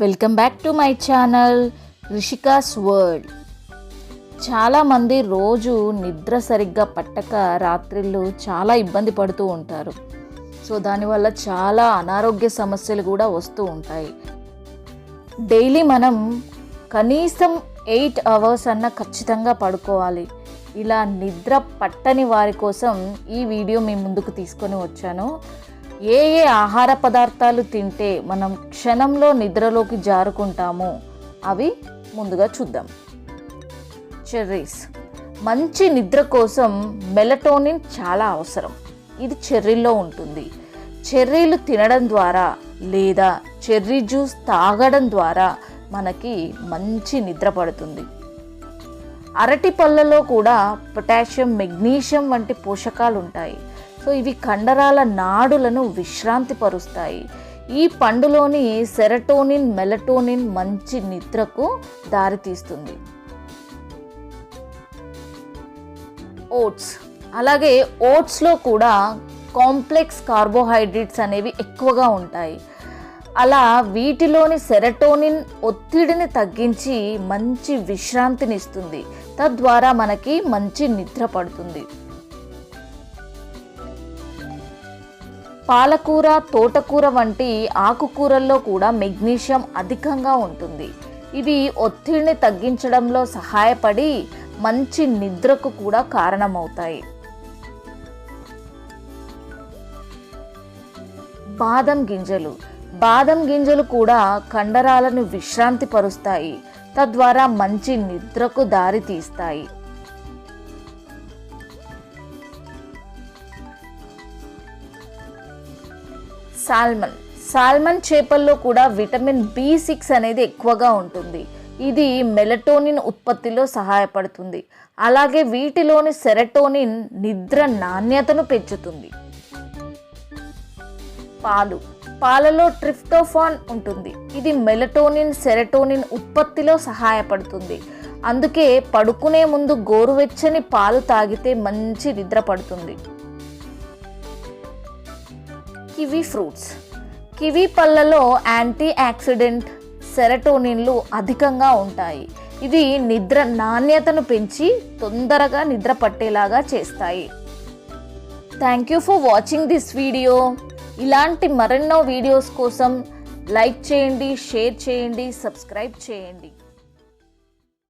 Welcome back to my channel Rishika's world. చాలామంది రోజు నిద్ర సరిగ్గా పట్టక రాత్రిళ్ళు చాలా ఇబ్బంది పడుతూ ఉంటారు. సో దానివల్ల చాలా అనారోగ్య సమస్యలు కూడా వస్తూ ఉంటాయి. డైలీ మనం కనీసం ఎయిట్ అవర్స్ అన్న ఖచ్చితంగా పడుకోవాలి. ఇలా నిద్ర పట్టని వారి కోసం ఈ వీడియో మీ ముందుకు తీసుకొని వచ్చాను. ఏ ఏ ఆహార పదార్థాలు తింటే మనం క్షణంలో నిద్రలోకి జారుకుంటామో అవి ముందుగా చూద్దాం. చెర్రీస్. మంచి నిద్ర కోసం మెలటోనిన్ చాలా అవసరం. ఇది చెర్రీల్లో ఉంటుంది. చెర్రీలు తినడం ద్వారా లేదా చెర్రీ జ్యూస్ తాగడం ద్వారా మనకి మంచి నిద్ర పడుతుంది. అరటి పళ్ళలో కూడా పొటాషియం మెగ్నీషియం వంటి పోషకాలు ఉంటాయి సో ఇవి కండరాల నాడులను విశ్రాంతి పరుస్తాయి ఈ పండులోని సెరటోనిన్ మెలటోనిన్ మంచి నిద్రకు దారితీస్తుంది. ఓట్స్. అలాగే ఓట్స్లో కూడా కాంప్లెక్స్ కార్బోహైడ్రేట్స్ అనేవి ఎక్కువగా ఉంటాయి. అలా వీటిలోని సెరటోనిన్ ఒత్తిడిని తగ్గించి మంచి విశ్రాంతిని ఇస్తుంది తద్వారా మనకి మంచి నిద్ర పడుతుంది. పాలకూర తోటకూర వంటి ఆకుకూరల్లో కూడా మెగ్నీషియం అధికంగా ఉంటుంది. ఇవి ఒత్తిడిని తగ్గించడంలో సహాయపడి మంచి నిద్రకు కూడా కారణమవుతాయి. బాదం గింజలు. బాదం గింజలు కూడా కండరాలను విశ్రాంతి పరుస్తాయి తద్వారా మంచి నిద్రకు దారి తీస్తాయి సాల్మన్. సాల్మన్ చేపల్లో కూడా విటమిన్ బి సిక్స్ అనేది ఎక్కువగా ఉంటుంది. ఇది మెలటోనిన్ ఉత్పత్తిలో సహాయపడుతుంది. అలాగే వీటిలోని సెరటోనిన్ నిద్ర నాణ్యతను పెంచుతుంది. పాలు. పాలలో ట్రిప్టోఫాన్ ఉంటుంది. ఇది మెలటోనిన్ సెరటోనిన్ ఉత్పత్తిలో సహాయపడుతుంది. అందుకే పడుకునే ముందు గోరువెచ్చని పాలు తాగితే మంచి నిద్ర పడుతుంది. Kiwi fruits. కివీ పళ్ళలో యాంటీ యాక్సిడెంట్ సెరటోనిన్లు అధికంగా ఉంటాయి. ఇవి నిద్ర నాణ్యతను పెంచి తొందరగా నిద్ర పట్టేలాగా చేస్తాయి. Thank you for watching this video ఇలాంటి మరెన్నో వీడియోస్ కోసం లైక్ చేయండి షేర్ చేయండి సబ్స్క్రైబ్ చేయండి.